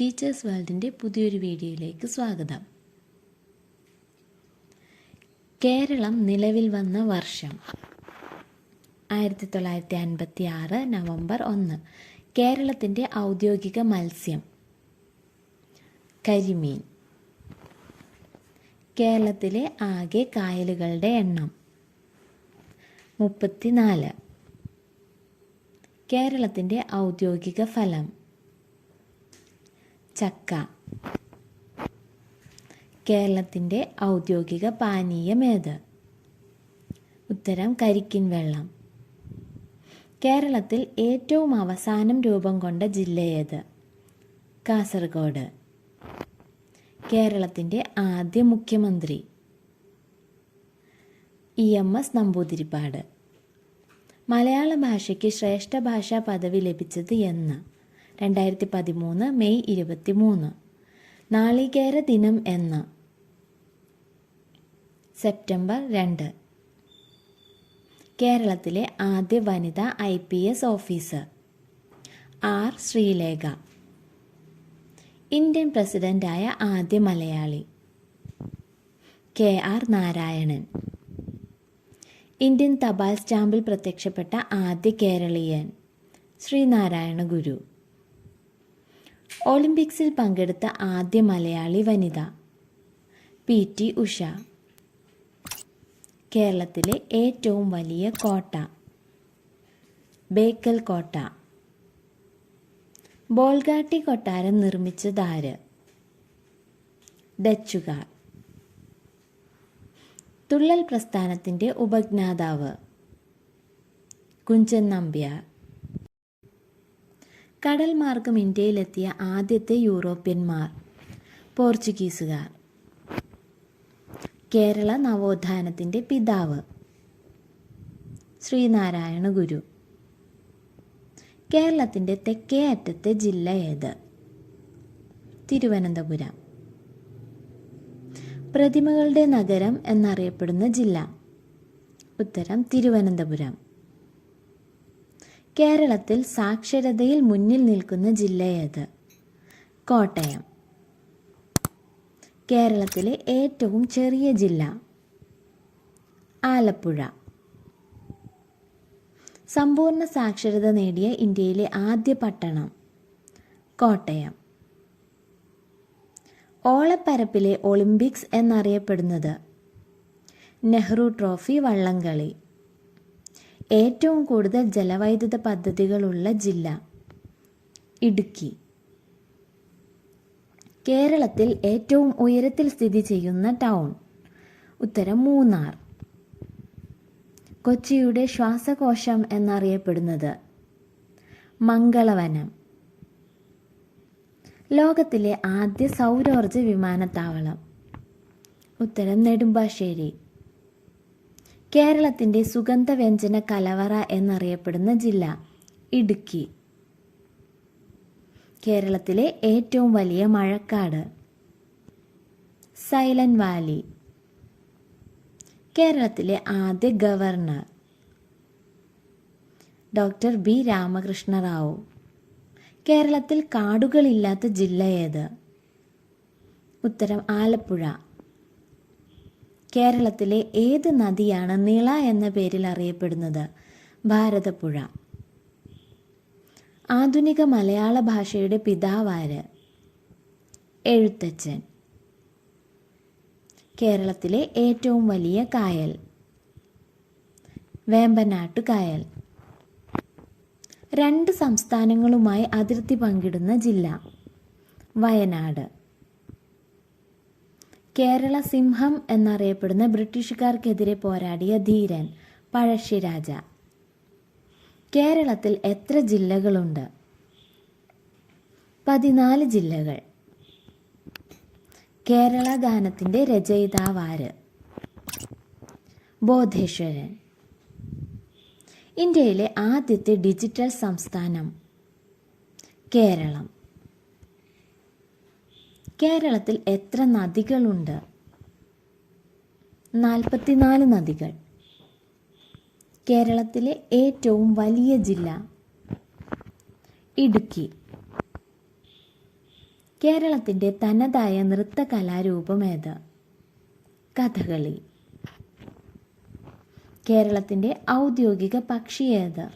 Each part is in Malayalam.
ടീച്ചേഴ്സ് വേൾഡിന്റെ പുതിയൊരു വീഡിയോയിലേക്ക് സ്വാഗതം. കേരളം നിലവിൽ വന്ന വർഷം ആയിരത്തി തൊള്ളായിരത്തി അൻപത്തി ആറ് നവംബർ ഒന്ന് കേരളത്തിന്റെ ഔദ്യോഗിക മത്സ്യം കരിമീൻ. കേരളത്തിലെ ആകെ കായലുകളുടെ എണ്ണം മുപ്പത്തിനാല്. കേരളത്തിന്റെ ഔദ്യോഗിക ഫലം ചക്ക. കേരളത്തിന്റെ ഔദ്യോഗിക പാനീയമേത് ഉത്തരം കരിക്കിൻ വെള്ളം. കേരളത്തിൽ ഏറ്റവും അവസാനം രൂപം കൊണ്ട ജില്ലയേത് കാസർഗോഡ്. കേരളത്തിന്റെ ആദ്യ മുഖ്യമന്ത്രി. E M S Namboodiripad. Malayala ഭാഷയ്ക്ക് ശ്രേഷ്ഠ ഭാഷാ പദവി ലഭിച്ചത് എന്ന്. രണ്ടായിരത്തി പതിമൂന്ന് മെയ് ഇരുപത്തി മൂന്ന് നാളികേര ദിനം എന്ന് സെപ്റ്റംബർ രണ്ട്. കേരളത്തിലെ ആദ്യ വനിതാ I P S officer R Sreelekha. Indian പ്രസിഡന്റായ ആദ്യ Malayali K R Narayanan. Indian തപാൽ സ്റ്റാമ്പിൽ പ്രത്യക്ഷപ്പെട്ട ആദ്യ കേരളീയൻ ശ്രീനാരായണ ഗുരു ഒളിമ്പിക്സിൽ പങ്കെടുത്ത ആദ്യ മലയാളി വനിത. പി. ടി. ഉഷ. കേരളത്തിലെ ഏറ്റവും വലിയ കോട്ട. ബേക്കൽ കോട്ട. ബോൾഗാട്ടി കൊട്ടാരം നിർമ്മിച്ചതാര് ഡച്ചുകാർ. തുള്ളൽ പ്രസ്ഥാനത്തിന്റെ ഉപജ്ഞാതാവ്. കുഞ്ചൻ നമ്പ്യാർ. കടൽ മാർഗം ഇന്ത്യയിലെത്തിയ ആദ്യത്തെ യൂറോപ്യന്മാർ പോർച്ചുഗീസുകാർ. കേരള നവോത്ഥാനത്തിന്റെ പിതാവ് ശ്രീനാരായണ ഗുരു. കേരളത്തിന്റെ തെക്കേ അറ്റത്തെ ജില്ല ഏത്? തിരുവനന്തപുരം. പ്രതിമകളുടെ നഗരം എന്നറിയപ്പെടുന്ന ജില്ല ഉത്തരം തിരുവനന്തപുരം. കേരളത്തിൽ സാക്ഷരതയിൽ മുന്നിൽ നിൽക്കുന്ന ജില്ല ഏത് കോട്ടയം. കേരളത്തിലെ ഏറ്റവും ചെറിയ ജില്ല. ആലപ്പുഴ. സമ്പൂർണ സാക്ഷരത നേടിയ ഇന്ത്യയിലെ ആദ്യ പട്ടണം കോട്ടയം. ഓളപ്പരപ്പിലെ ഒളിമ്പിക്സ് എന്നറിയപ്പെടുന്നത് നെഹ്റു ട്രോഫി വള്ളംകളി. ഏറ്റവും കൂടുതൽ ജലവൈദ്യുത പദ്ധതികളുള്ള ജില്ല ഇടുക്കി. കേരളത്തിൽ ഏറ്റവും ഉയരത്തിൽ സ്ഥിതി ചെയ്യുന്ന ടൗൺ ഉത്തരം മൂന്നാർ. കൊച്ചിയുടെ ശ്വാസകോശം എന്നറിയപ്പെടുന്നത് മംഗളവനം. ലോകത്തിലെ ആദ്യ സൗരോർജ വിമാനത്താവളം ഉത്തരം നെടുമ്പാശ്ശേരി. കേരളത്തിന്റെ സുഗന്ധവ്യഞ്ജന കലവറ എന്നറിയപ്പെടുന്ന ജില്ല ഇടുക്കി. കേരളത്തിലെ ഏറ്റവും വലിയ മഴക്കാട് സൈലന്റ് വാലി. കേരളത്തിലെ ആദ്യ governor doctor B Ramakrishna Rao കേരളത്തിൽ കാടുകളില്ലാത്ത ജില്ല ഏത്? ഉത്തരം ആലപ്പുഴ. കേരളത്തിലെ ഏത് നദിയാണ് നിള എന്ന പേരിൽ അറിയപ്പെടുന്നത്? ഭാരതപ്പുഴ. ആധുനിക മലയാള ഭാഷയുടെ പിതാവാര് എഴുത്തച്ഛൻ. കേരളത്തിലെ ഏറ്റവും വലിയ കായൽ. വേമ്പനാട്ട് കായൽ. രണ്ട് സംസ്ഥാനങ്ങളുമായി അതിർത്തി പങ്കിടുന്ന ജില്ല. വയനാട്. കേരള സിംഹം എന്നറിയപ്പെടുന്ന ബ്രിട്ടീഷുകാർക്കെതിരെ പോരാടിയ ധീരൻ പഴശ്ശിരാജ കേരളത്തിൽ എത്ര ജില്ലകളുണ്ട്? പതിനാല് ജില്ലകൾ. കേരള ഗാനത്തിന്റെ രചയിതാവാര്? ബോധേശ്വരൻ. ഇന്ത്യയിലെ ആദ്യത്തെ ഡിജിറ്റൽ സംസ്ഥാനം കേരളം. കേരളത്തിൽ എത്ര നദികളുണ്ട്? നാൽപ്പത്തിനാല് നദികൾ. കേരളത്തിലെ ഏറ്റവും വലിയ ജില്ല ഇടുക്കി. കേരളത്തിന്റെ തനതായ നൃത്ത കലാരൂപം ഏത്? കഥകളി. കേരളത്തിന്റെ ഔദ്യോഗിക പക്ഷി ഏത്?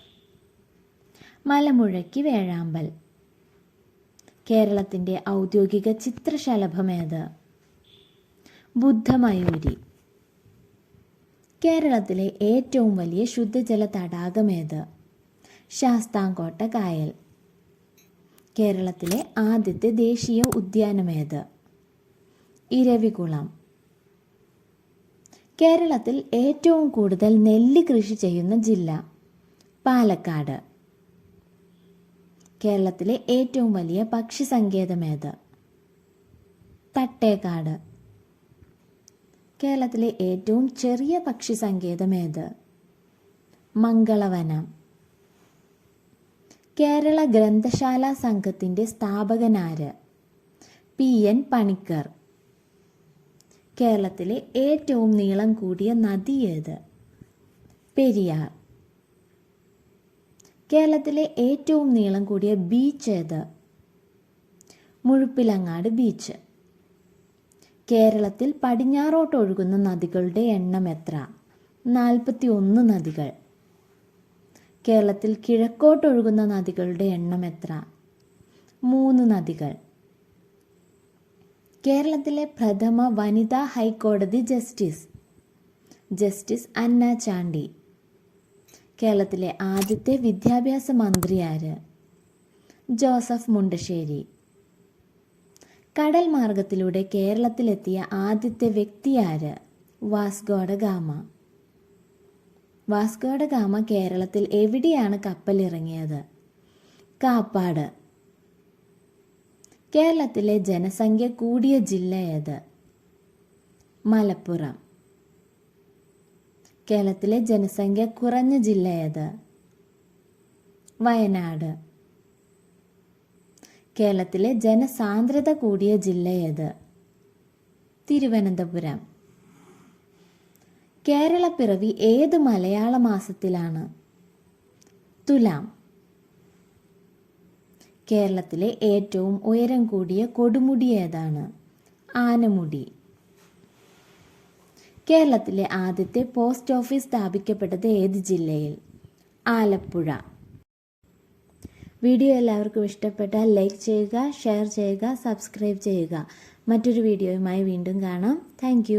മലമുഴക്കി വേഴാമ്പൽ. കേരളത്തിന്റെ ഔദ്യോഗിക ചിത്രശലഭമേത്? ബുദ്ധമയൂരി. കേരളത്തിലെ ഏറ്റവും വലിയ ശുദ്ധജല തടാകമേത്? ശാസ്താംകോട്ട കായൽ. കേരളത്തിലെ ആദ്യത്തെ ദേശീയ ഉദ്യാനമേത്? ഇരവികുളം. കേരളത്തിൽ ഏറ്റവും കൂടുതൽ നെല്ല് കൃഷി ചെയ്യുന്ന ജില്ല പാലക്കാട്. കേരളത്തിലെ ഏറ്റവും വലിയ പക്ഷി സങ്കേതമേത് തട്ടേക്കാട്. കേരളത്തിലെ ഏറ്റവും ചെറിയ പക്ഷി സങ്കേതമേത് മംഗളവനം. കേരള ഗ്രന്ഥശാല സംഘത്തിന്റെ സ്ഥാപകനാര് പി. എൻ. പണിക്കർ. കേരളത്തിലെ ഏറ്റവും നീളം കൂടിയ നദി ഏത്? പെരിയാർ. കേരളത്തിലെ ഏറ്റവും നീളം കൂടിയ ബീച്ച് ഏത്? മുഴുപ്പിലങ്ങാട് ബീച്ച് കേരളത്തിൽ പടിഞ്ഞാറോട്ട് ഒഴുകുന്ന നദികളുടെ എണ്ണം എത്ര? നാൽപ്പത്തി ഒന്ന് നദികൾ. കേരളത്തിൽ കിഴക്കോട്ട് ഒഴുകുന്ന നദികളുടെ എണ്ണം എത്ര? മൂന്ന് നദികൾ. കേരളത്തിലെ പ്രഥമ വനിതാ ഹൈക്കോടതി ജസ്റ്റിസ്. ജസ്റ്റിസ് അന്ന ചാണ്ടി. കേരളത്തിലെ ആദ്യത്തെ വിദ്യാഭ്യാസ മന്ത്രി ആര്? ജോസഫ് മുണ്ടശ്ശേരി. കടൽ മാർഗത്തിലൂടെ കേരളത്തിലെത്തിയ ആദ്യത്തെ വ്യക്തി ആര്? Vasco da gamma. വാസ്കോഡ ഗാമ കേരളത്തിൽ എവിടെയാണ് കപ്പലിറങ്ങിയത്? കാപ്പാട്. കേരളത്തിലെ ജനസംഖ്യ കൂടിയ ജില്ല ഏത്? മലപ്പുറം. കേരളത്തിലെ ജനസംഖ്യ കുറഞ്ഞ ജില്ല ഏത് വയനാട്. കേരളത്തിലെ ജനസാന്ദ്രത കൂടിയ ജില്ല ഏത് തിരുവനന്തപുരം. കേരളപ്പിറവി ഏത് മലയാള മാസത്തിലാണ്? തുലാം. കേരളത്തിലെ ഏറ്റവും ഉയരം കൂടിയ കൊടുമുടി ഏതാണ്? ആനമുടി. കേരളത്തിലെ ആദ്യത്തെ പോസ്റ്റ് ഓഫീസ് സ്ഥാപിക്കപ്പെട്ടത് ഏത് ജില്ലയിൽ? ആലപ്പുഴ. വീഡിയോ എല്ലാവർക്കും ഇഷ്ടപ്പെട്ടാൽ ലൈക്ക് ചെയ്യുക ഷെയർ ചെയ്യുക സബ്സ്ക്രൈബ് ചെയ്യുക. മറ്റൊരു വീഡിയോയുമായി വീണ്ടും കാണാം. താങ്ക്